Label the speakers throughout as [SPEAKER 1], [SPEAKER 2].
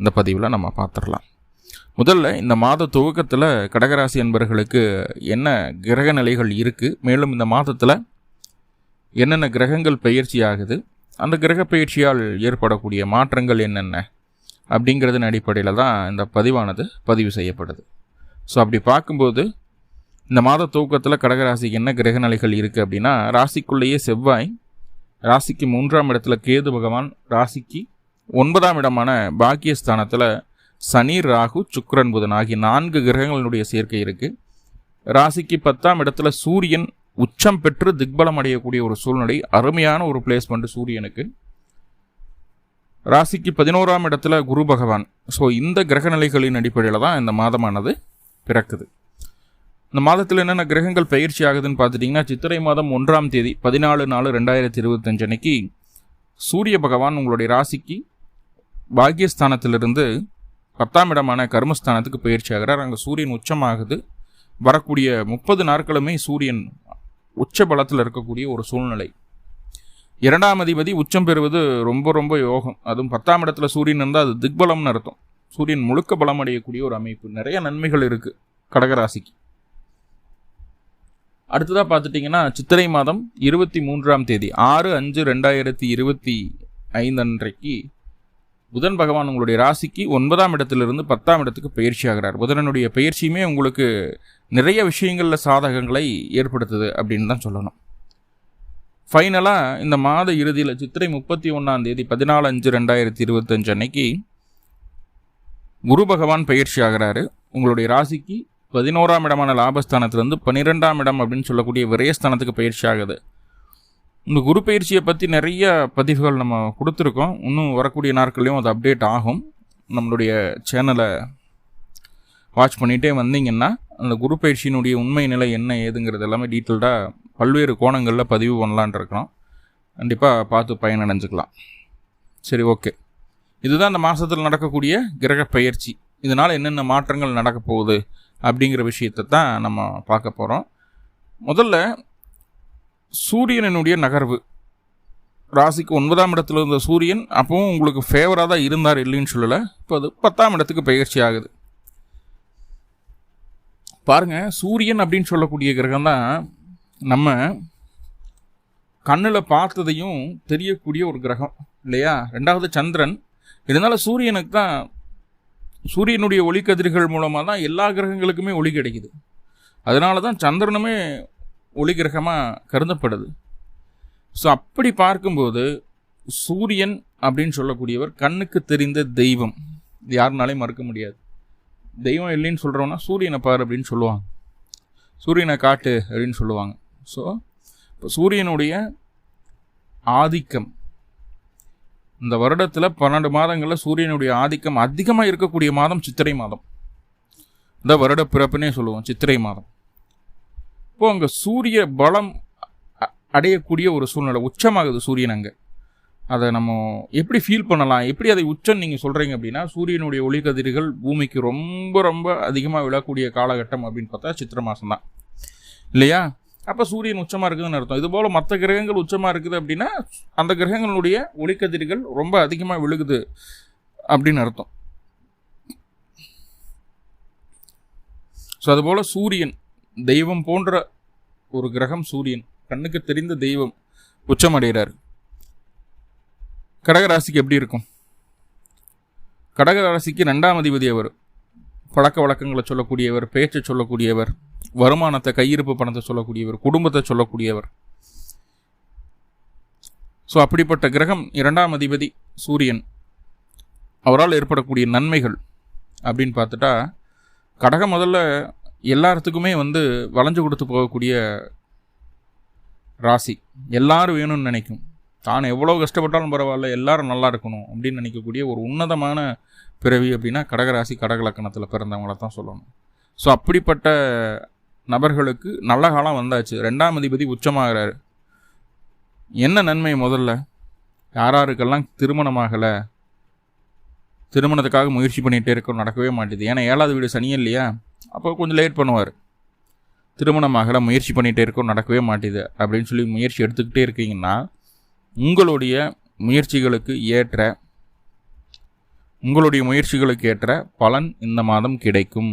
[SPEAKER 1] இந்த பதிவில் நம்ம பார்த்துடலாம். முதல்ல இந்த மாத துவக்கத்தில் கடகராசி என்பர்களுக்கு என்ன கிரக நிலைகள் இருக்குது மேலும் இந்த மாதத்தில் என்னென்ன கிரகங்கள் பயிற்சி ஆகுது? அந்த கிரக பயிற்சியால் ஏற்படக்கூடிய மாற்றங்கள் என்னென்ன? அப்படிங்கிறதன் அடிப்படையில் தான் இந்த பதிவானது பதிவு செய்யப்படுது. ஸோ அப்படி பார்க்கும்போது இந்த மாத துவக்கத்தில் கடகராசிக்கு என்ன கிரக நிலைகள் இருக்குது அப்படின்னா ராசிக்குள்ளேயே செவ்வாய் ராசிக்கு மூன்றாம் இடத்துல கேது பகவான் ராசிக்கு ஒன்பதாம் இடமான பாக்கியஸ்தானத்தில் சனி ராகு சுக்ரன் புதன் ஆகிய நான்கு கிரகங்களினுடைய சேர்க்கை இருக்குது ராசிக்கு பத்தாம் இடத்துல சூரியன் உச்சம் பெற்று திக்பலம் அடையக்கூடிய ஒரு சூழ்நிலை அருமையான ஒரு பிளேஸ்மெண்ட் சூரியனுக்கு. ராசிக்கு பதினோராம் இடத்துல குரு பகவான். ஸோ இந்த கிரக நிலைகளின் அடிப்படையில் தான் இந்த மாதமானது பிறக்குது. இந்த மாதத்தில் என்னென்ன கிரகங்கள் பயிற்சி ஆகுதுன்னு பார்த்துட்டிங்கன்னா சித்திரை மாதம் ஒன்றாம் தேதி பதினாலு நாலு ரெண்டாயிரத்தி இருபத்தஞ்சு அன்னைக்கு சூரிய பகவான் உங்களுடைய ராசிக்கு பாக்கியஸ்தானத்திலிருந்து பத்தாம் இடமான கர்மஸ்தானத்துக்கு பயிற்சி ஆகிறார் அங்கே சூரியன் உச்சமாகுது. வரக்கூடிய முப்பது நாட்களுமே சூரியன் உச்ச பலத்தில் இருக்கக்கூடிய ஒரு சூழ்நிலை. இரண்டாம் அதிபதி உச்சம் பெறுவது ரொம்ப ரொம்ப யோகம். அதுவும் பத்தாம் இடத்துல சூரியன் இருந்தால் அது திக்பலம்னு அர்த்தம். சூரியன் முழுக்க பலம் அடையக்கூடிய ஒரு அமைப்பு. நிறைய நன்மைகள் இருக்குது கடகராசிக்கு. அடுத்ததாக பார்த்துட்டிங்கன்னா சித்திரை மாதம் இருபத்தி மூன்றாம் தேதி ஆறு அஞ்சு ரெண்டாயிரத்தி இருபத்தி ஐந்து அன்றைக்கு புதன் பகவான் உங்களுடைய ராசிக்கு ஒன்பதாம் இடத்திலிருந்து பத்தாம் இடத்துக்கு பயிற்சி ஆகிறார் புதனனுடைய பயிற்சியுமே உங்களுக்கு நிறைய விஷயங்களில் சாதகங்களை ஏற்படுத்துது அப்படின்னு தான் சொல்லணும். ஃபைனலாக இந்த மாத இறுதியில் சித்திரை முப்பத்தி ஒன்றாம் தேதி பதினாலு அஞ்சு ரெண்டாயிரத்தி இருபத்தஞ்சு அன்னைக்கு குரு பகவான் பயிற்சி ஆகிறாரு உங்களுடைய ராசிக்கு பதினோராம் இடமான லாபஸ்தானத்திலிருந்து பன்னிரெண்டாம் இடம் அப்படின்னு சொல்லக்கூடிய விரயஸ்தானத்துக்கு பயிற்சி ஆகுது இந்த குரு பயிற்சியை பற்றி நிறைய பதிவுகள் நம்ம கொடுத்துருக்கோம். இன்னும் வரக்கூடிய நாட்கள்லையும் அது அப்டேட் ஆகும். நம்மளுடைய சேனலை வாட்ச் பண்ணிகிட்டே வந்தீங்கன்னா அந்த குரு பயிற்சியினுடைய உண்மை நிலை என்ன ஏதுங்கிறது எல்லாமே டீட்டெயில்டாக பல்வேறு கோணங்களில் பதிவு பண்ணலான் இருக்கிறோம். கண்டிப்பாக பார்த்து பயனடைஞ்சுக்கலாம். சரி ஓகே இதுதான் இந்த மாதத்தில் நடக்கக்கூடிய கிரக பயிற்சி. இதனால் என்னென்ன மாற்றங்கள் நடக்க போகுது அப்படிங்கிற விஷயத்தை தான் நம்ம பார்க்க போகிறோம் முதல்ல சூரியனினுடைய நகர்வு. ராசிக்கு ஒன்பதாம் இடத்துல இருந்த சூரியன் அப்பவும் உங்களுக்கு ஃபேவராக தான் இருந்தார் இல்லைன்னு சொல்லலை. இப்போ அது பத்தாம் இடத்துக்கு பயிற்சி ஆகுது. பாருங்க சூரியன் அப்படின்னு சொல்லக்கூடிய கிரகம் தான் நம்ம கண்ணில் பார்த்ததையும் தெரியக்கூடிய ஒரு கிரகம் இல்லையா? ரெண்டாவது சந்திரன். இருந்தாலும் சூரியனுக்கு தான் சூரியனுடைய ஒளிக்கதிர்கள் மூலமாக தான் எல்லா கிரகங்களுக்குமே ஒளி கிடைக்குது. அதனால தான் சந்திரனுமே ஒளி கிரகமாக கருதப்படுது. ஸோ அப்படி பார்க்கும்போது சூரியன் அப்படின்னு சொல்லக்கூடியவர் கண்ணுக்கு தெரிந்த தெய்வம். இது யாருனாலையும் மறுக்க முடியாது. தெய்வம் இல்லைன்னு சொல்கிறோன்னா சூரியனை பார் அப்படின்னு சொல்லுவாங்க. சூரியனை காட்டு அப்படின்னு சொல்லுவாங்க. ஸோ இப்போ சூரியனுடைய ஆதிக்கம். இந்த வருடத்தில் பன்னெண்டு மாதங்களில் சூரியனுடைய ஆதிக்கம் அதிகமாக இருக்கக்கூடிய மாதம் சித்திரை மாதம். இந்த வருட பிறப்புனே சொல்லுவோம் சித்திரை மாதம். அப்போ அங்கே சூரிய பலம் அடையக்கூடிய ஒரு சூழ்நிலை. உச்சமாகுது சூரியன் அங்கே. அதை நம்ம எப்படி ஃபீல் பண்ணலாம்? எப்படி அதை உச்சம் நீங்கள் சொல்கிறீங்க அப்படின்னா சூரியனுடைய ஒளிக்கதிர்கள் பூமிக்கு ரொம்ப ரொம்ப அதிகமாக விழக்கூடிய காலகட்டம் அப்படின்னு பார்த்தா சித்திர மாதம் தான். இல்லையா? அப்போ சூரியன் உச்சமாக இருக்குதுன்னு அர்த்தம். இதுபோல் மற்ற கிரகங்கள் உச்சமாக இருக்குது அப்படின்னா அந்த கிரகங்களுடைய ஒளிக்கதிர்கள் ரொம்ப அதிகமாக விழுகுது அப்படின்னு அர்த்தம். ஸோ அதுபோல் சூரியன் தெய்வம் போன்ற ஒரு கிரகம் சூரியன் கண்ணுக்கு தெரிந்த தெய்வம் உச்சமடைகிறார். கடகராசிக்கு எப்படி இருக்கும்? கடகராசிக்கு ரெண்டாம் அதிபதி அவர் பழக்க வழக்கங்களை சொல்லக்கூடியவர் பேச்சை சொல்லக்கூடியவர் வருமானத்தை கையிருப்பு பணத்தை சொல்லக்கூடியவர் குடும்பத்தை சொல்லக்கூடியவர். ஸோ அப்படிப்பட்ட கிரகம் இரண்டாம் அதிபதி சூரியன். அவரால் ஏற்படக்கூடிய நன்மைகள் அப்படின்னு பார்த்துட்டா கடகம் முதல்ல எல்லாத்துக்குமே வந்து வளைஞ்சு கொடுத்து போகக்கூடிய ராசி. எல்லாரும் வேணும்னு நினைக்கும். தான் எவ்வளோ கஷ்டப்பட்டாலும் பரவாயில்ல எல்லாரும் நல்லா இருக்கணும் அப்படின்னு நினைக்கக்கூடிய ஒரு உன்னதமான பிறவி அப்படின்னா கடகராசி கடகலக்கணத்தில் பிறந்தவங்கள தான் சொல்லணும். ஸோ அப்படிப்பட்ட நபர்களுக்கு நல்ல காலம் வந்தாச்சு. ரெண்டாம் அதிபதி உச்சமாகிறாரு. என்ன நன்மை முதல்ல? யாராருக்கெல்லாம் திருமணமாகலை? திருமணத்துக்காக முயற்சி பண்ணிகிட்டே இருக்கோம் நடக்கவே மாட்டேது. ஏன்னா ஏழாவது வீடு சனியே இல்லையா? அப்போ கொஞ்சம் லேட் பண்ணுவார். திருமணமாகல முயற்சி பண்ணிகிட்டே இருக்கோம் நடக்கவே மாட்டேது அப்படின்னு சொல்லி முயற்சி எடுத்துக்கிட்டே இருக்கீங்கன்னா உங்களுடைய முயற்சிகளுக்கு ஏற்ற உங்களுடைய முயற்சிகளுக்கு ஏற்ற பலன் இந்த மாதம் கிடைக்கும்.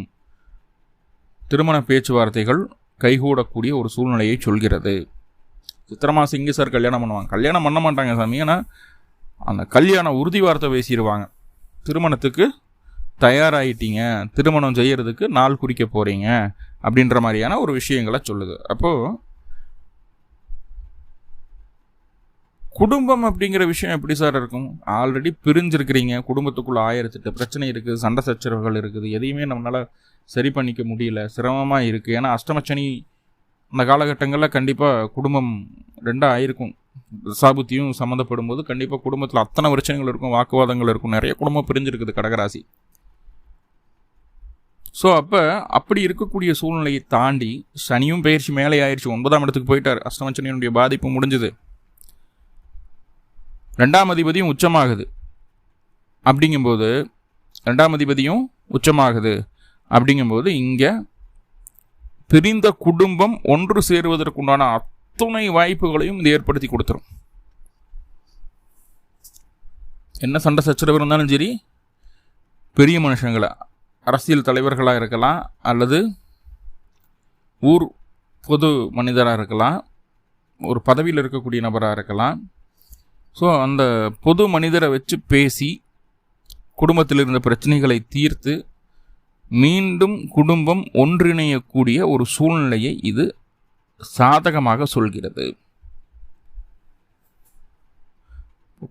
[SPEAKER 1] திருமண பேச்சுவார்த்தைகள் கைகூடக்கூடிய ஒரு சூழ்நிலையை சொல்கிறது. சித்திரமா சிங்கி சார் கல்யாணம் பண்ணுவாங்க. கல்யாணம் பண்ண மாட்டாங்க சாமி ஆனால் அந்த கல்யாண உறுதி வார்த்தை பேசிடுவாங்க. திருமணத்துக்கு தயாராகிட்டீங்க திருமணம் செய்கிறதுக்கு நாள் குறிக்க போகிறீங்க அப்படின்ற மாதிரியான ஒரு விஷயங்களை சொல்லுது. அப்போது குடும்பம் அப்படிங்கிற விஷயம் எப்படி சார் இருக்கும்? ஆல்ரெடி பிரிஞ்சிருக்கிறீங்க குடும்பத்துக்குள்ளே ஆயிரத்தெட்டு பிரச்சனை இருக்குது சண்டை சச்சரவுகள் இருக்குது எதையுமே நம்மளால் சரி பண்ணிக்க முடியல சிரமமாக இருக்குது ஏன்னா அஷ்டமச்சனி அந்த காலகட்டங்களில் கண்டிப்பாக குடும்பம் ரெண்டாக ஆயிருக்கும். சாபுத்தியும் சம்மந்தப்படும் போது கண்டிப்பாக குடும்பத்தில் அத்தனை பிரச்சனைகள் இருக்கும் வாக்குவாதங்கள் இருக்கும் நிறைய குடும்பம் பிரிஞ்சிருக்குது கடகராசி. ஸோ அப்போ அப்படி இருக்கக்கூடிய சூழ்நிலையை தாண்டி சனியும் பயிற்சி மேலே ஆயிடுச்சு ஒன்பதாம் இடத்துக்கு போயிட்டார். அஷ்டமச்சனியனுடைய பாதிப்பு முடிஞ்சது. ரெண்டாம் அதிபதியும் உச்சமாகுது. அப்படிங்கும்போது ரெண்டாம் அதிபதியும் உச்சமாகுது. அப்படிங்கும்போது இங்கே பிரிந்த குடும்பம் ஒன்று சேருவதற்குண்டான அத்துணை வாய்ப்புகளையும் இது ஏற்படுத்தி கொடுத்துரும். என்ன சண்டை சச்சரவு இருந்தாலும் சரி பெரிய மனுஷங்களை அரசியல் தலைவர்களாக இருக்கலாம் அல்லது ஊர் பொது மனிதராக இருக்கலாம் ஒரு பதவியில் இருக்கக்கூடிய நபராக இருக்கலாம். ஸோ அந்த பொது மனிதரை வச்சு பேசி குடும்பத்தில் இருந்த பிரச்சனைகளை தீர்த்து மீண்டும் குடும்பம் ஒன்றிணையக்கூடிய ஒரு சூழ்நிலையை இது சாதகமாக சொல்கிறது.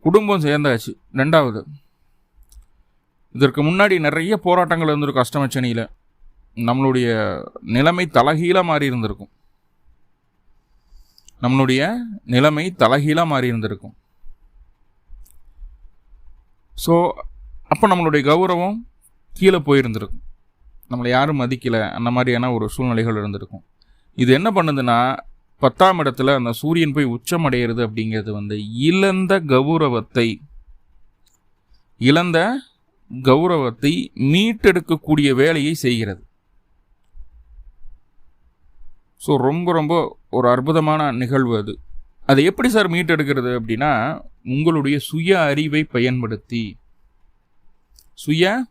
[SPEAKER 1] குடும்பம் சேர்ந்தாச்சு. ரெண்டாவது இதற்கு முன்னாடி நிறைய போராட்டங்கள் இருந்திருக்கும் அஷ்டமச்சனியில். நம்மளுடைய நிலைமை தலகீழாக மாறி இருந்திருக்கும். நம்மளுடைய நிலைமை தலகீழாக மாறி இருந்திருக்கும். ஸோ அப்போ நம்மளுடைய கௌரவம் கீழே போயிருந்திருக்கும். நம்மளை யாரும் மதிக்கலை அந்த மாதிரியான ஒரு சூழ்நிலைகள் இருந்திருக்கும். இது என்ன பண்ணுதுன்னா பத்தாம் இடத்துல அந்த சூரியன் போய் உச்சம் அடையிறது அப்படிங்கிறது வந்து இழந்த கௌரவத்தை இழந்த கௌரவத்தை மீட்டெடுக்கக்கூடிய வேலையை செய்கிறது. ஸோ ரொம்ப ரொம்ப ஒரு அற்புதமான நிகழ்வு அது. அதை எப்படி சார் மீட்டெடுக்கிறது அப்படின்னா உங்களுடைய சுய அறிவை பயன்படுத்தி சுய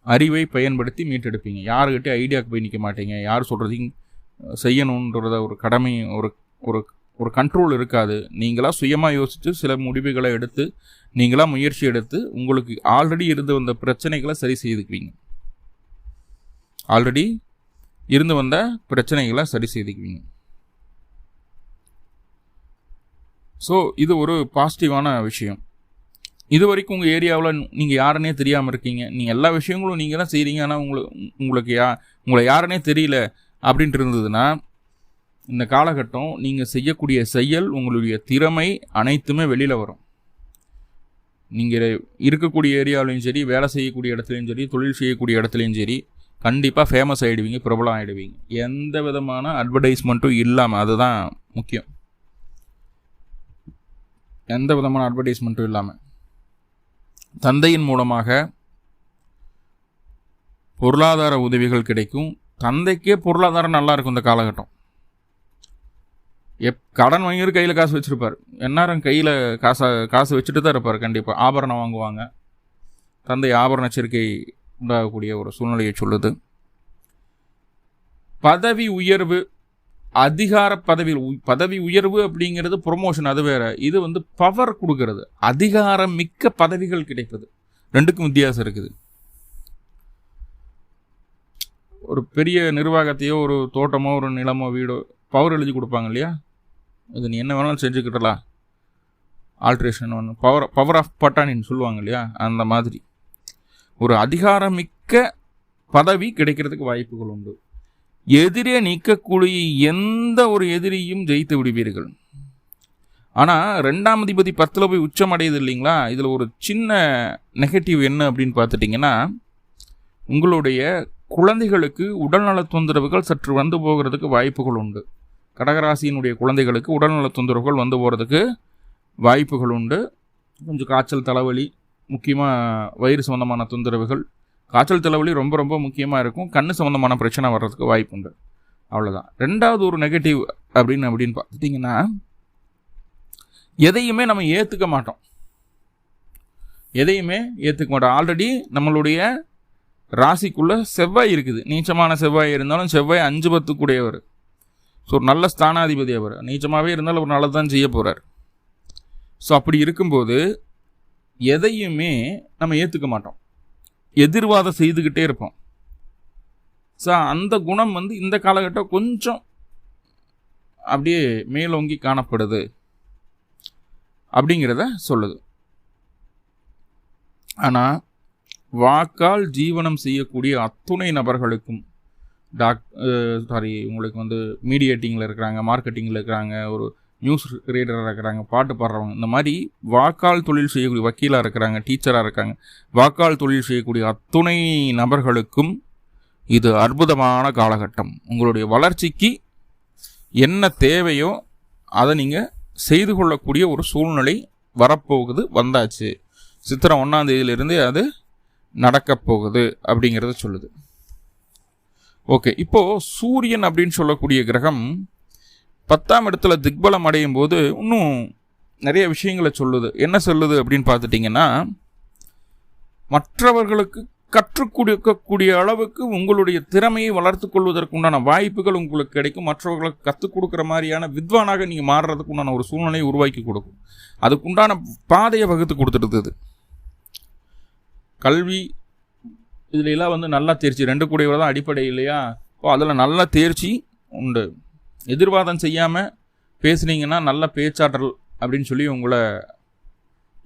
[SPEAKER 1] அறிவை பயன்படுத்தி மீட்டெடுப்பீங்க. யாருக்கிட்டே ஐடியாவுக்கு போய் நிற்க மாட்டீங்க. யார் சொல்கிறதையும் செய்யணுன்றத ஒரு கடமை ஒரு ஒரு ஒரு கண்ட்ரோல் இருக்காது. நீங்களாக சுயமாக யோசித்து சில முடிவுகளை எடுத்து நீங்களாக முயற்சி எடுத்து உங்களுக்கு ஆல்ரெடி இருந்து வந்த பிரச்சனைகளை சரி செய்துக்குவீங்க. ஆல்ரெடி இருந்து வந்த பிரச்சனைகளை சரி செய்துக்குவீங்க. ஸோ இது ஒரு பாசிட்டிவான விஷயம். இது வரைக்கும் உங்கள் ஏரியாவில் நீங்கள் யாருன்னே தெரியாமல் இருக்கீங்க. நீங்கள் எல்லா விஷயங்களும் நீங்கள் தான் செய்கிறீங்க ஆனால் உங்களுக்கு உங்களுக்கு யா உங்களை யாருன்னே தெரியல அப்படின்ட்டு இருந்ததுன்னா இந்த காலகட்டம் நீங்கள் செய்யக்கூடிய செயல் உங்களுடைய திறமை அனைத்துமே வெளியில் வரும். நீங்கள் இருக்கக்கூடிய ஏரியாவிலையும் சரி வேலை செய்யக்கூடிய இடத்துலையும் சரி தொழில் செய்யக்கூடிய இடத்துலையும் சரி கண்டிப்பாக ஃபேமஸ் ஆகிடுவீங்க பிரபலம் ஆகிடுவீங்க எந்த விதமான அட்வர்டைஸ்மெண்ட்டும் இல்லாமல் அதுதான் முக்கியம். எந்த விதமான அட்வர்டைஸ்மெண்ட்டும் இல்லாமல் தந்தையின் மூலமாக பொருளாதார உதவிகள் கிடைக்கும். தந்தைக்கே பொருளாதாரம் நல்லா இருக்கும் இந்த காலகட்டம். எப் கடன் வாங்கியவர் கையில் காசு வச்சுருப்பார். எந்நேரம் கையில் காசை காசு வச்சுட்டு தான் இருப்பார் கண்டிப்பாக ஆபரணம் வாங்குவாங்க. தந்தை ஆபரண சேர்க்கை உண்டாகக்கூடிய ஒரு சூழ்நிலையை சொல்லுது. பதவி உயர்வு அதிகார பதவி பதவி உயர்வு அப்படிங்கிறது ப்ரொமோஷன் அது வேற. இது வந்து பவர் கொடுக்கறது. அதிகாரம் மிக்க பதவிகள் கிடைப்பது. ரெண்டுக்கும் வித்தியாசம் இருக்குது. ஒரு பெரிய நிர்வாகத்தையோ ஒரு தோட்டமோ ஒரு நிலமோ வீடோ பவர் எழுதி கொடுப்பாங்க இல்லையா? இது நீ என்ன வேணாலும் செஞ்சுக்கிட்டலாம் ஆல்ட்ரேஷன் ஒன்று பவர் பவர் ஆஃப் பட்டானின்னு சொல்லுவாங்க இல்லையா? அந்த மாதிரி. ஒரு அதிகாரமிக்க பதவி கிடைக்கிறதுக்கு வாய்ப்புகள் உண்டு. எதிரே நிற்கக்கூடிய எந்த ஒரு எதிரியும் ஜெயித்து விடுவீர்கள். ஆனால் ரெண்டாம் அதிபதி பத்தில் போய் உச்சம் அடையுது இல்லைங்களா? இதில் ஒரு சின்ன நெகட்டிவ் என்ன அப்படின்னு பார்த்துட்டிங்கன்னா உங்களுடைய குழந்தைகளுக்கு உடல்நல தொந்தரவுகள் சற்று வந்து போகிறதுக்கு வாய்ப்புகள் உண்டு. கடகராசியினுடைய குழந்தைகளுக்கு உடல்நல தொந்தரவுகள் வந்து போகிறதுக்கு வாய்ப்புகள் உண்டு. கொஞ்சம் காய்ச்சல் தலைவலி முக்கியமாக வயிறு சம்மந்தமான தொந்தரவுகள். காய்ச்சல் தலைவலி ரொம்ப ரொம்ப முக்கியமாக இருக்கும். கண் சம்மந்தமான பிரச்சனை வர்றதுக்கு வாய்ப்பு உண்டு. அவ்வளோதான் ரெண்டாவது ஒரு நெகட்டிவ் அப்படின்னு அப்படின்னு பார்த்துட்டிங்கன்னா எதையுமே நம்ம ஏற்றுக்க மாட்டோம். எதையுமே ஏற்றுக்க மாட்டோம். ஆல்ரெடி நம்மளுடைய ராசிக்குள்ளே செவ்வாய் இருக்குது. நீச்சமான செவ்வாய் இருந்தாலும் செவ்வாய் அஞ்சு பத்துக்குடையவர் ஸோ ஒரு நல்ல ஸ்தானாதிபதி அவர். நீச்சமாகவே இருந்தாலும் அவர் நல்லது தான் செய்ய போகிறார் ஸோ அப்படி இருக்கும்போது எதையுமே நம்ம ஏற்றுக்க மாட்டோம். எதிர்வாதம் செய்துக்கிட்டே இருப்போம். ஸோ அந்த குணம் வந்து இந்த காலகட்டம் கொஞ்சம் அப்படியே மேலோங்கி காணப்படுது அப்படிங்கிறத சொல்லுது. ஆனால் வாக்கால் ஜீவனம் செய்யக்கூடிய அத்துணை நபர்களுக்கும் டாக் சாரி உங்களுக்கு வந்து மீடியேட்டிங்கில் இருக்கிறாங்க மார்க்கெட்டிங்கில் இருக்கிறாங்க ஒரு நியூஸ் ரீடராக இருக்கிறாங்க பாட்டு பாடுறவங்க இந்த மாதிரி வாக்கால் தொழில் செய்யக்கூடிய வக்கீலாக இருக்கிறாங்க டீச்சராக இருக்காங்க. வாக்கால் தொழில் செய்யக்கூடிய அத்துணை நபர்களுக்கும் இது அற்புதமான காலகட்டம். உங்களுடைய வளர்ச்சிக்கு என்ன தேவையோ அதை நீங்கள் செய்து கொள்ளக்கூடிய ஒரு சூழ்நிலை வரப்போகுது வந்தாச்சு. சித்திரம் ஒன்றாம் தேதியிலிருந்து அது நடக்கப் போகுது அப்படிங்கிறத சொல்லுது. ஓகே இப்போது சூரியன் அப்படின்னு சொல்லக்கூடிய கிரகம் பத்தாம் இடத்துல திக்பலம் அடையும் போது இன்னும் நிறைய விஷயங்களை சொல்லுது. என்ன சொல்லுது அப்படின்னு பார்த்துட்டிங்கன்னா மற்றவர்களுக்கு கற்றுக் கொடுக்கக்கூடிய அளவுக்கு உங்களுடைய திறமையை வளர்த்து கொள்வதற்குண்டான வாய்ப்புகள் உங்களுக்கு கிடைக்கும். மற்றவர்களுக்கு கற்றுக் கொடுக்குற மாதிரியான வித்வானாக நீங்கள் மாறுறதுக்கு உண்டான ஒரு சூழ்நிலையை உருவாக்கி கொடுக்கும். அதுக்குண்டான பாதையை வகுத்து கொடுத்துடுது கல்வி இதுல எல்லாம் வந்து நல்லா தேர்ச்சி. ரெண்டு கூடியவர் தான் அடிப்படை இல்லையா? ஓ அதில் நல்ல தேர்ச்சி உண்டு. எதிர்வாதம் செய்யாமல் பேசுனீங்கன்னா நல்ல பேச்சாற்றல் அப்படின்னு சொல்லி உங்களை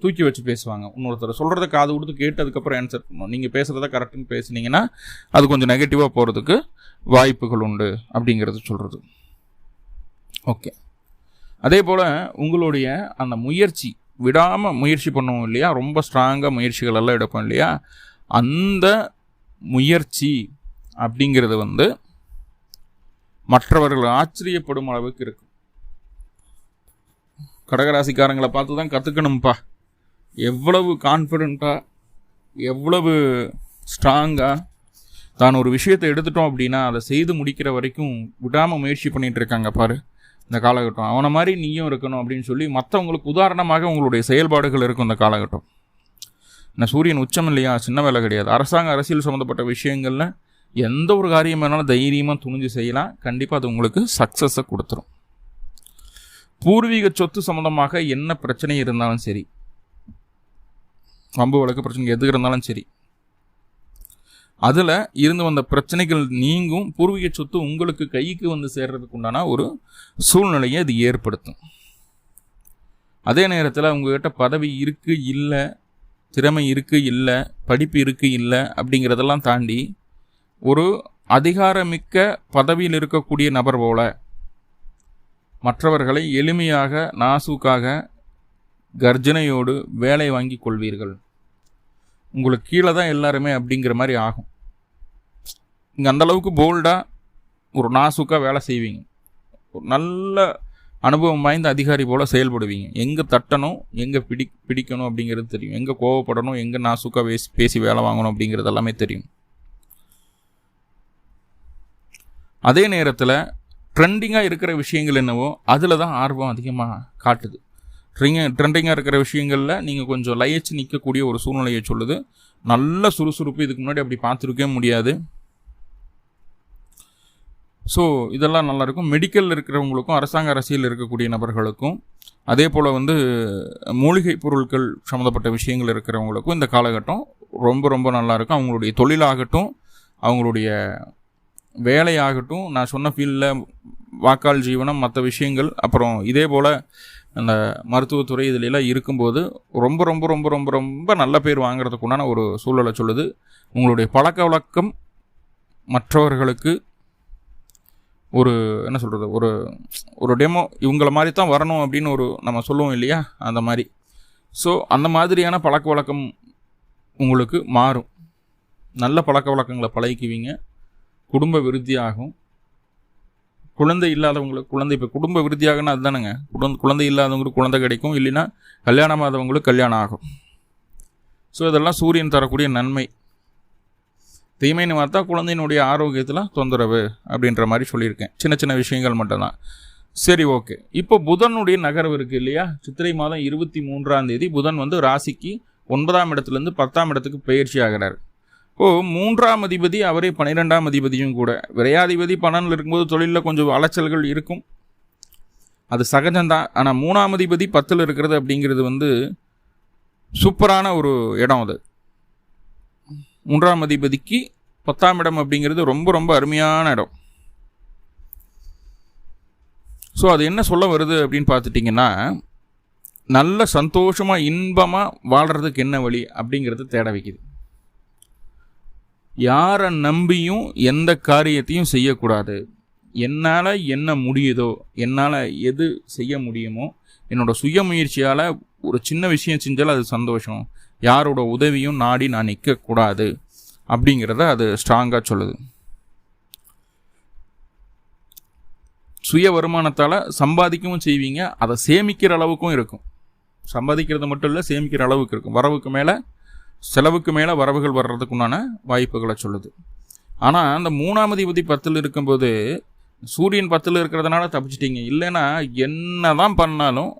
[SPEAKER 1] தூக்கி வச்சு பேசுவாங்க. இன்னொருத்தர் சொல்கிறத காது கொடுத்து கேட்டதுக்கப்புறம் ஆன்சர் பண்ணணும். நீங்கள் பேசுகிறத கரெக்டுன்னு பேசுனீங்கன்னா அது கொஞ்சம் நெகட்டிவாக போகிறதுக்கு வாய்ப்புகள் உண்டு அப்படிங்கிறது சொல்கிறது ஓகே அதே போல் உங்களுடைய அந்த முயற்சி விடாமல் முயற்சி பண்ணுவோம் இல்லையா? ரொம்ப ஸ்ட்ராங்காக முயற்சிகள் எல்லாம் எடுப்போம் இல்லையா? அந்த முயற்சி அப்படிங்கிறது வந்து மற்றவர்கள் ஆச்சரியப்படும் அளவுக்கு இருக்கும். கடகராசிக்காரங்களை பார்த்து தான் கற்றுக்கணும்ப்பா எவ்வளவு கான்ஃபிடெண்ட்டாக எவ்வளவு ஸ்ட்ராங்காக தான் ஒரு விஷயத்தை எடுத்துட்டோம் அப்படின்னா அதை செய்து முடிக்கிற வரைக்கும் விடாமல் முயற்சி பண்ணிகிட்டு இருக்காங்க பாரு. இந்த காலகட்டம். அவனை மாதிரி நீயும் இருக்கணும் அப்படின்னு சொல்லி மற்றவங்களுக்கு உதாரணமாக உங்களுடைய செயல்பாடுகள் இருக்கும் இந்த காலகட்டம். நான் சூரியன் உச்சம் இல்லையா? சின்ன வேலை கிடையாது. அரசாங்க அரசியல் சம்மந்தப்பட்ட விஷயங்களில் எந்த ஒரு காரியம் வேணாலும் தைரியமாக துணிஞ்சு செய்யலாம். கண்டிப்பாக அது உங்களுக்கு சக்ஸஸை கொடுத்துரும். பூர்வீக சொத்து சம்மந்தமாக என்ன பிரச்சனை இருந்தாலும் சரி வம்பு வழக்கு பிரச்சனை எது இருந்தாலும் சரி அதில் இருந்து வந்த பிரச்சனைகள் நீங்கும். பூர்வீக சொத்து உங்களுக்கு கைக்கு வந்து சேர்றதுக்கு உண்டான ஒரு சூழ்நிலையை அது ஏற்படுத்தும். அதே நேரத்தில் உங்ககிட்ட பதவி இருக்குது இல்லை திறமை இருக்குது இல்லை படிப்பு இருக்குது இல்லை அப்படிங்கிறதெல்லாம் தாண்டி ஒரு அதிகாரமிக்க பதவியில் இருக்கக்கூடிய நபர் போல மற்றவர்களை எளிமையாக நாசூக்காக கர்ஜனையோடு வேலை வாங்கி கொள்வீர்கள். உங்களுக்கு கீழே தான் எல்லாருமே அப்படிங்கிற மாதிரி ஆகும். இங்கே அந்தளவுக்கு போல்டாக ஒரு நாசுக்காக வேலை செய்வீங்க. ஒரு நல்ல அனுபவம் வாய்ந்த அதிகாரி போல் செயல்படுவீங்க. எங்கே தட்டணும் எங்கே பிடி பிடிக்கணும் அப்படிங்கிறது தெரியும். எங்கே கோவப்படணும் எங்கே நாசுக்காக பேசி பேசி வேலை வாங்கணும் அப்படிங்கிறது எல்லாமே தெரியும். அதே நேரத்தில் ட்ரெண்டிங்காக இருக்கிற விஷயங்கள் என்னவோ அதில் தான் ஆர்வம் அதிகமாக காட்டுது. ட்ரிங்க ட்ரெண்டிங்காக இருக்கிற விஷயங்களில் நீங்கள் கொஞ்சம் லயச்சு நிற்கக்கூடிய ஒரு சூழ்நிலையை சொல்லுது. நல்ல சுறுசுறுப்பு இதுக்கு முன்னாடி அப்படி பார்த்துருக்கவே முடியாது. ஸோ இதெல்லாம் நல்லாயிருக்கும் மெடிக்கல் இருக்கிறவங்களுக்கும் அரசாங்க அரசியல் இருக்கக்கூடிய நபர்களுக்கும் அதே போல் வந்து மூலிகை பொருட்கள் சம்மந்தப்பட்ட விஷயங்கள் இருக்கிறவங்களுக்கும் இந்த காலகட்டம் ரொம்ப ரொம்ப நல்லாயிருக்கும் அவங்களுடைய தொழிலாகட்டும் அவங்களுடைய வேலையாகட்டும் நான் சொன்ன ஃபீல்டில் வாக்காள் ஜீவனம் மற்ற விஷயங்கள் அப்புறம் இதே போல் அந்த மருத்துவத்துறை இதிலெல்லாம் இருக்கும்போது ரொம்ப ரொம்ப ரொம்ப ரொம்ப ரொம்ப நல்ல பேர் வாங்குறதுக்கு உண்டான ஒரு சூழலை சொல்லுது. உங்களுடைய பழக்க வழக்கம் மற்றவர்களுக்கு ஒரு என்ன சொல்கிறது ஒரு ஒரு டெமோ இவங்கள மாதிரி தான் வரணும் அப்படின்னு ஒரு நம்ம சொல்லுவோம் இல்லையா? அந்த மாதிரி. ஸோ அந்த மாதிரியான பழக்க வழக்கம் உங்களுக்கு மாறும். நல்ல பழக்க வழக்கங்களை பழகிக்குவீங்க. குடும்ப விருத்தியாகும். குழந்தை இல்லாதவங்களுக்கு குழந்தை இப்போ குடும்ப விருத்தியாகனா அதுதானேங்க. குழந்தை குழந்தை இல்லாதவங்களுக்கு குழந்தை கிடைக்கும். இல்லைன்னா கல்யாணமாதவங்களுக்கு கல்யாணம் ஆகும். ஸோ இதெல்லாம் சூரியன் தரக்கூடிய நன்மை. தீமைன்னு பார்த்தா குழந்தையினுடைய ஆரோக்கியத்தில் தொந்தரவு அப்படின்ற மாதிரி சொல்லியிருக்கேன். சின்ன சின்ன விஷயங்கள் மட்டும்தான். சரி ஓகே. இப்போ புதனுடைய நகர்வு இருக்குது இல்லையா? சித்திரை மாதம் இருபத்தி மூன்றாம் தேதி புதன் வந்து ராசிக்கு ஒன்பதாம் இடத்துலேருந்து பத்தாம் இடத்துக்கு பயிற்சி ஆகிறார். ஓ மூன்றாம் அதிபதி அவரே பன்னிரெண்டாம் அதிபதியும் கூட. விரையாதிபதி பணனில் இருக்கும்போது தொழிலில் கொஞ்சம் அலைச்சல்கள் இருக்கும். அது சகஜம்தான். ஆனால் மூணாம் அதிபதி பத்தில் இருக்கிறது அப்படிங்கிறது வந்து சூப்பரான ஒரு இடம் அது. மூன்றாம் அதிபதிக்கு பத்தாம் இடம் அப்படிங்கிறது ரொம்ப ரொம்ப அருமையான இடம். ஸோ அது என்ன சொல்ல வருது அப்படின்னு பார்த்துட்டிங்கன்னா நல்ல சந்தோஷமாக இன்பமாக வாழ்கிறதுக்கு என்ன வழி அப்படிங்கிறது தேட வைக்குது. யாரை நம்பியும் எந்த காரியத்தையும் செய்யக்கூடாது. என்னால் என்ன முடியுதோ என்னால் எது செய்ய முடியுமோ என்னோடய சுய முயற்சியால் ஒரு சின்ன விஷயம் செஞ்சாலும் அது சந்தோஷம். யாரோட உதவியும் நாடி நான் நிற்கக்கூடாது அப்படிங்கிறத அது ஸ்ட்ராங்காக சொல்லுது. சுய வருமானத்தால் சம்பாதிக்கவும் செய்வீங்க அதை சேமிக்கிற அளவுக்கும் இருக்கும். சம்பாதிக்கிறது மட்டும் இல்லை சேமிக்கிற அளவுக்கு இருக்கும். வரவுக்கு மேலே செலவுக்கு மேலே வரவுகள் வர்றதுக்குண்டான வாய்ப்புகளை சொல்லுது. ஆனால் அந்த மூணாம் அதிபதி பத்தில் இருக்கும்போது சூரியன் பத்தில் இருக்கிறதுனால தப்பிச்சிட்டிங்க. இல்லைன்னா என்ன தான் பண்ணாலும்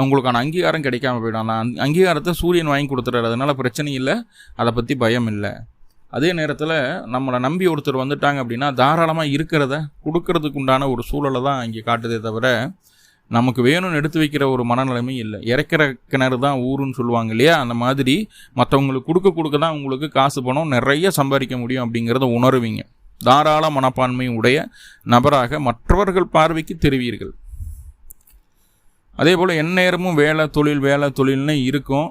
[SPEAKER 1] அவங்களுக்கான அங்கீகாரம் கிடைக்காம போயிடும் அந்த அங்கீகாரத்தை சூரியன் வாங்கி கொடுத்துறாரு அதனால் பிரச்சனை இல்லை அதை பற்றி பயம் இல்லை. அதே நேரத்தில் நம்மளை நம்பி ஒருத்தர் வந்துட்டாங்க அப்படின்னா தாராளமாக இருக்கிறத கொடுக்கறதுக்கு உண்டான ஒரு சூழலை தான் இங்கே காட்டுதே தவிர நமக்கு வேணும்னு எடுத்து வைக்கிற ஒரு மனநிலைமை இல்லை. இறக்கிற கிணறு தான் ஊருன்னு சொல்லுவாங்க இல்லையா? அந்த மாதிரி மற்றவங்களுக்கு கொடுக்க கொடுக்க தான் உங்களுக்கு காசு பணம் நிறைய சம்பாதிக்க முடியும் அப்படிங்கிறத உணருவீங்க. தாராள மனப்பான்மை உடைய நபராக மற்றவர்கள் பார்வைக்கு தெரிவீர்கள். அதே போல் எந்நேரமும் வேலை தொழில் வேலை தொழில்னு இருக்கும்.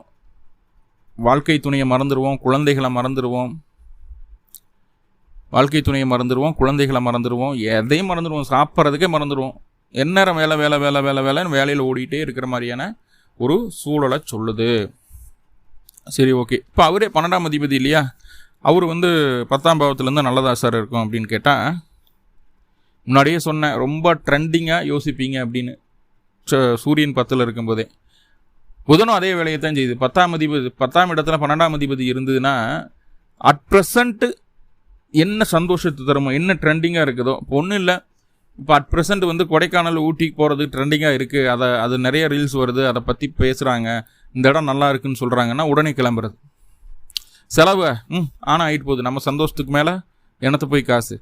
[SPEAKER 1] வாழ்க்கை துணையை மறந்துடுவோம் குழந்தைகளை மறந்துடுவோம் வாழ்க்கை துணையை மறந்துடுவோம் குழந்தைகளை மறந்துடுவோம் எதையும் மறந்துடுவோம் சாப்பிட்றதுக்கே மறந்துடுவோம் எந்நேரம் வேலை வேலை வேலை வேலை வேலைன்னு வேலையில் ஓடிட்டே இருக்கிற மாதிரியான ஒரு சூழலை சொல்லுது. சரி ஓகே. இப்போ அவரே பன்னெண்டாம் அதிபதி இல்லையா? அவர் வந்து பத்தாம் பாவத்துலேருந்து நல்லதா சார் இருக்கும் அப்படின்னு கேட்டால் முன்னாடியே சொன்னேன் ரொம்ப ட்ரெண்டிங்காக யோசிப்பீங்க அப்படின்னு. சூரியன் பத்தில் இருக்கும்போதே. புதனும் அதே வேலையை தான் செய்யுது பத்தாம் அதிபதி பத்தாம் இடத்துல பன்னெண்டாம் அதிபதி இருந்ததுன்னா அட் ப்ரெசண்ட்டு என்ன சந்தோஷத்தை தருமோ என்ன ட்ரெண்டிங்காக இருக்குதோ இப்போ ஒன்றும் இல்லை. இப்போ அட் ப்ரெசென்ட் வந்து கொடைக்கானல் ஊட்டிக்கு போகிறது ட்ரெண்டிங்காக இருக்குது அதை அது நிறைய ரீல்ஸ் வருது. அதை பற்றி பேசுகிறாங்க இந்த இடம் நல்லா இருக்குன்னு சொல்கிறாங்கன்னா உடனே கிளம்புறது. செலவு ம் ஆனால் ஆகிட்டு போகுது. நம்ம சந்தோஷத்துக்கு மேலே எனத்தை போய் காசு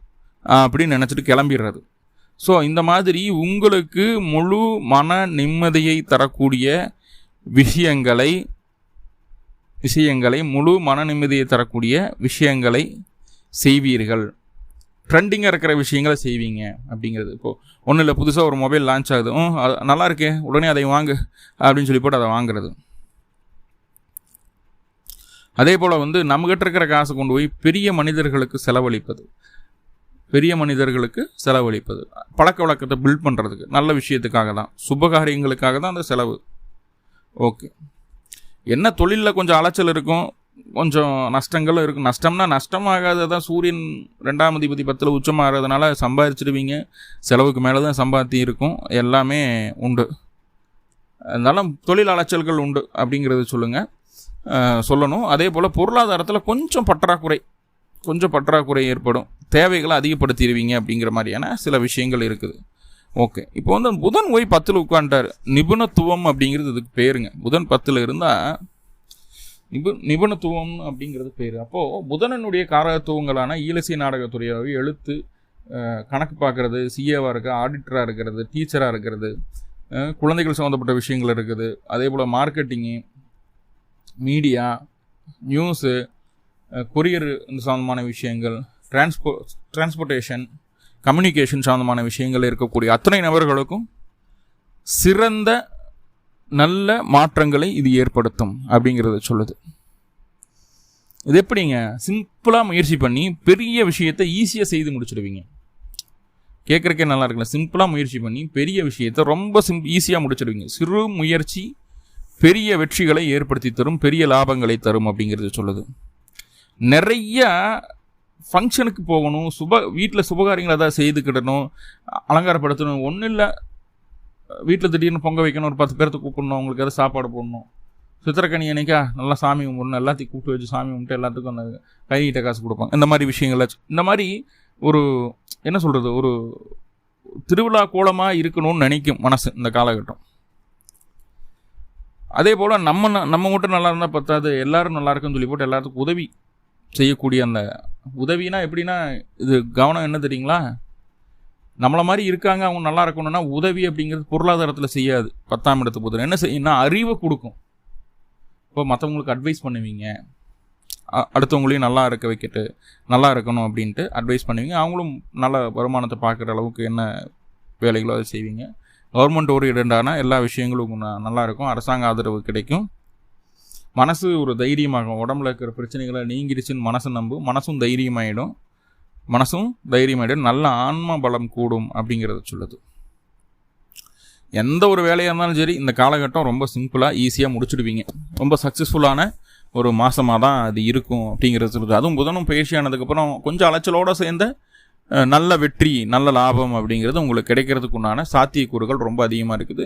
[SPEAKER 1] அப்படின்னு நினச்சிட்டு கிளம்பிடுறது. ஸோ இந்த மாதிரி உங்களுக்கு முழு மன நிம்மதியை தரக்கூடிய விஷயங்களை விஷயங்களை முழு மன நிம்மதியை தரக்கூடிய விஷயங்களை செய்வீர்கள். ட்ரெண்டிங்காக இருக்கிற விஷயங்களை செய்வீங்க அப்படிங்கிறது. இப்போது ஒன்றும் இல்லை புதுசாக ஒரு மொபைல் லான்ச் ஆகுதும் நல்லா இருக்கே உடனே அதை வாங்கு அப்படின்னு சொல்லி போட்டு அதை வாங்குறது. அதே போல் வந்து நம்மகிட்ட இருக்கிற காசை கொண்டு போய் பெரிய மனிதர்களுக்கு செலவழிப்பது. பெரிய மனிதர்களுக்கு செலவழிப்பது. பழக்க வழக்கத்தை பில்ட் பண்ணுறதுக்கு நல்ல விஷயத்துக்காக தான். சுபகாரியங்களுக்காக தான் அந்த செலவு. ஓகே என்ன தொழிலில் கொஞ்சம் அலைச்சல் இருக்கும்? கொஞ்சம் நஷ்டங்களும் இருக்கும். நஷ்டம்னா நஷ்டமாகாத தான் சூரியன் ரெண்டாம் அதிபதி பத்தில் உச்சமாகிறதுனால சம்பாதிச்சிடுவீங்க செலவுக்கு மேலே தான் சம்பாத்தி இருக்கும். எல்லாமே உண்டு. அதனால் தொழில் அலைச்சல்கள் உண்டு அப்படிங்கிறது சொல்லுங்கள் சொல்லணும். அதே போல் பொருளாதாரத்தில் கொஞ்சம் பற்றாக்குறை. கொஞ்சம் பற்றாக்குறை ஏற்படும். தேவைகளை அதிகப்படுத்திடுவீங்க அப்படிங்கிற மாதிரியான சில விஷயங்கள் இருக்குது. ஓகே. இப்போ வந்து புதன் போய் பத்தில் உட்காண்டார் நிபுணத்துவம் அப்படிங்கிறது இதுக்கு பேருங்க. புதன் பத்தில் இருந்தால் நிபு நிபுணத்துவம் அப்படிங்கிறது பேர். அப்போது புதனனுடைய காரகத்துவங்களான ஈலசி நாடகத்துறையாகவே எழுத்து கணக்கு பார்க்குறது சிஏவாக இருக்க ஆடிட்டராக இருக்கிறது டீச்சராக இருக்கிறது குழந்தைகள் சம்மந்தப்பட்ட விஷயங்கள் இருக்குது. அதே போல் மார்க்கெட்டிங்கு மீடியா நியூஸு கொரியர் சம்மந்தமான விஷயங்கள் டிரான்ஸ்போ டிரான்ஸ்போர்ட்டேஷன் கம்யூனிகேஷன் சம்மந்தமான விஷயங்கள் இருக்கக்கூடிய அத்தனை நபர்களுக்கும் சிறந்த நல்ல மாற்றங்களை இது ஏற்படுத்தும் அப்படிங்கிறத சொல்லுது. இது எப்படிங்க? சிம்பிளாக முயற்சி பண்ணி பெரிய விஷயத்தை ஈஸியாக செய்து முடிச்சிடுவீங்க. கேட்குறக்கே நல்லா இருக்குல்ல. சிம்பிளாக முயற்சி பண்ணி பெரிய விஷயத்தை ரொம்ப சிம் ஈஸியாக முடிச்சிடுவீங்க. சிறு முயற்சி பெரிய வெற்றிகளை ஏற்படுத்தி தரும் பெரிய லாபங்களை தரும் அப்படிங்கிறது சொல்லுது. நிறைய ஃபங்க்ஷனுக்கு போகணும் சுப வீட்டில் சுபகாரியங்களை ஏதாவது செய்துக்கிடணும் அலங்காரப்படுத்தணும். ஒன்றும் இல்லை வீட்டில் திடீர்னு பொங்க வைக்கணும் ஒரு பத்து பேர்த்து கூப்பிடணும் அவங்களுக்கு எதாவது சாப்பாடு போடணும். சித்திரக்கனி அன்னைக்கா நல்லா சாமி கும்பிடணும் எல்லாத்தையும் கூப்பிட்டு வச்சு சாமி கும்பிட்டு எல்லாத்துக்கும் அந்த கைகிட்ட காசு கொடுப்பாங்க இந்த மாதிரி விஷயங்களை இந்த மாதிரி ஒரு என்ன சொல்கிறது ஒரு திருவிழா கோலமாக இருக்கணும்னு நினைக்கும் மனசு இந்த காலகட்டம். அதே போல் நம்ம நம்ம மட்டும் நல்லா இருந்தால் பத்தாது எல்லோரும் நல்லா இருக்குன்னு சொல்லி போட்டு எல்லாத்துக்கும் உதவி செய்யக்கூடிய அந்த உதவினா எப்படின்னா இது கவனம் என்ன தெரியுங்களா? நம்மளை மாதிரி இருக்காங்க அவங்க நல்லா இருக்கணும்னா உதவி அப்படிங்கிறது பொருளாதாரத்தில் செய்யாது. பத்தாம் இடத்து போதும் என்ன செய்யணும்னா அறிவை கொடுக்கும். இப்போ மற்றவங்களுக்கு அட்வைஸ் பண்ணுவீங்க. அ- அடுத்தவங்களையும் நல்லா இருக்க வைக்கிட்டு நல்லா இருக்கணும் அப்படின்ட்டு அட்வைஸ் பண்ணுவீங்க. அவங்களும் நல்ல வருமானத்தை பார்க்குற அளவுக்கு என்ன வேலைகளோ அதை செய்வீங்க. கவர்மெண்ட் ஓரியன்டான எல்லா விஷயங்களும் நல்லாயிருக்கும் அரசாங்க ஆதரவு கிடைக்கும். மனசு ஒரு தைரியமாகும். உடம்புல இருக்கிற பிரச்சனைகளை நீங்கிடுச்சுன்னு மனசு நம்பும் மனசும் தைரியமாயிடும். மனசும் தைரியமாயிடும். நல்ல ஆன்ம பலம் கூடும் அப்படிங்கிறத சொல்லுது. எந்த ஒரு வேலையாக இருந்தாலும் சரி இந்த காலகட்டம் ரொம்ப சிம்பிளாக ஈஸியாக முடிச்சிடுவீங்க. ரொம்ப சக்ஸஸ்ஃபுல்லான ஒரு மாதமாக தான் அது இருக்கும் அப்படிங்கிறது சொல்லுது. அதுவும் புதனும் பயிற்சி ஆனதுக்கப்புறம் கொஞ்சம் அலைச்சலோடு சேர்ந்த நல்ல வெற்றி நல்ல லாபம் அப்படிங்கிறது உங்களுக்கு கிடைக்கிறதுக்கு உண்டான சாத்தியக்கூறுகள் ரொம்ப அதிகமாக இருக்குது.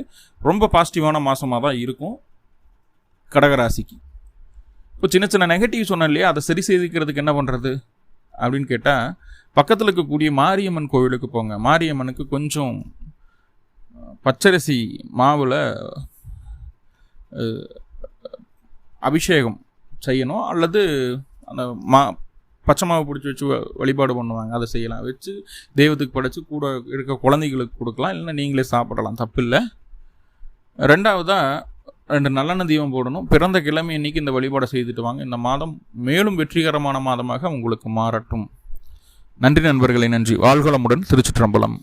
[SPEAKER 1] ரொம்ப பாசிட்டிவான மாதமாக தான் இருக்கும். கடகராசிக்கு. இப்போ சின்ன சின்ன நெகட்டிவ் சொன்னேன் இல்லையா? அதை சரி செய்துக்கிறதுக்கு என்ன பண்ணுறது அப்படின்னு கேட்டால் பக்கத்தில் இருக்கக்கூடிய மாரியம்மன் கோவிலுக்கு போங்க. மாரியம்மனுக்கு கொஞ்சம் பச்சரிசி மாவில் அபிஷேகம் செய்யணும். அல்லது அந்த மா பச்சை மாவு பிடிச்சி வச்சு வ- வழிபாடு பண்ணுவாங்க. அதை செய்யலாம். வச்சு தெய்வத்துக்கு படைச்சு கூட இருக்க குழந்தைகளுக்கு கொடுக்கலாம். இல்லைன்னா நீங்களே சாப்பிடலாம். தப்பில்லை. ரெண்டாவதாக ரெண்டு நல்லெண்ணெய் தீபம் போடணும். பிறந்த கிழமை இன்னைக்கு இந்த வழிபாடை செய்துட்டு வாங்க. இந்த மாதம் மேலும் வெற்றிகரமான மாதமாக உங்களுக்கு மாறட்டும். நன்றி நண்பர்களே நன்றி. வாழ்களமுடன் திருச்சிற்றம்பலம்.